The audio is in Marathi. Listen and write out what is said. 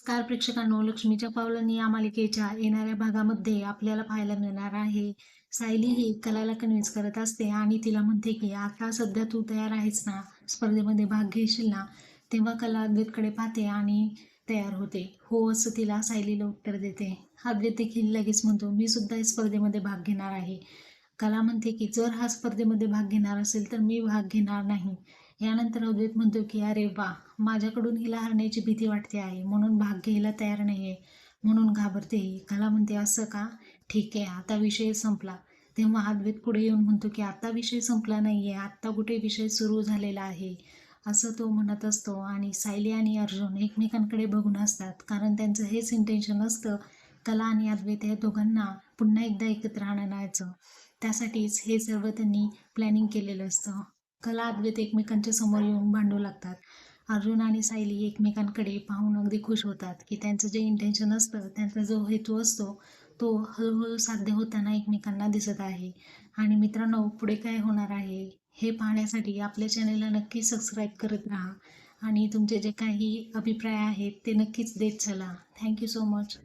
नमस्कार प्रेक्षकांनो लक्ष्मीच्या पावलांनी या मालिकेच्या येणाऱ्या भागामध्ये आपल्याला पाहायला मिळणार आहे. सायली ही कलाला कन्व्हिन्स करत असते आणि तिला म्हणते की आता सध्या तू तयार आहेस ना? स्पर्धेमध्ये भाग घेशील ना? तेव्हा कला अद्वैतकडे पाहते आणि तयार होते. हो असं तिला सायलीला उत्तर देते. अद्वैत देखील लगेच म्हणतो मी सुद्धा या स्पर्धेमध्ये भाग घेणार आहे. कला म्हणते की जर हा स्पर्धेमध्ये भाग घेणार असेल तर मी भाग घेणार नाही. यानंतर अद्वैत म्हणतो की अरे वा माझ्याकडून हिला हरण्याची भीती वाटते आहे. म्हणून भाग घ्यायला तयार नाही आहे म्हणून घाबरते ही. कला म्हणते असं का? ठीक आहे आता विषय संपला. तेव्हा अद्वैत पुढे येऊन म्हणतो की आता विषय संपला नाही आहे आत्ता कुठे विषय सुरू झालेला आहे? असं तो म्हणत असतो. आणि सायली आणि अर्जुन एकमेकांकडे बघून असतात कारण त्यांचं हेच इंटेन्शन असतं कला आणि अद्वैत या दोघांना पुन्हा एकदा एकत्र आणायचं. त्यासाठीच हे सर्व त्यांनी प्लॅनिंग केलेलं असतं. कला अद्वैत एकमेकांच्या समोर येऊन भांडू लागतात. अर्जुन आणि सायली एकमेकांकडे पाहून अगदी खुश होतात की त्यांचं जे इंटेन्शन असतं त्यांचा जो हेतू असतो तो हळूहळू साध्य होताना एकमेकांना दिसत आहे. आणि मित्रांनो पुढे काय होणार आहे हे पाहण्यासाठी आपल्या चॅनलला नक्की सबस्क्राईब करत राहा. आणि तुमचे जे काही अभिप्राय आहेत ते नक्कीच देत चला. Thank you so much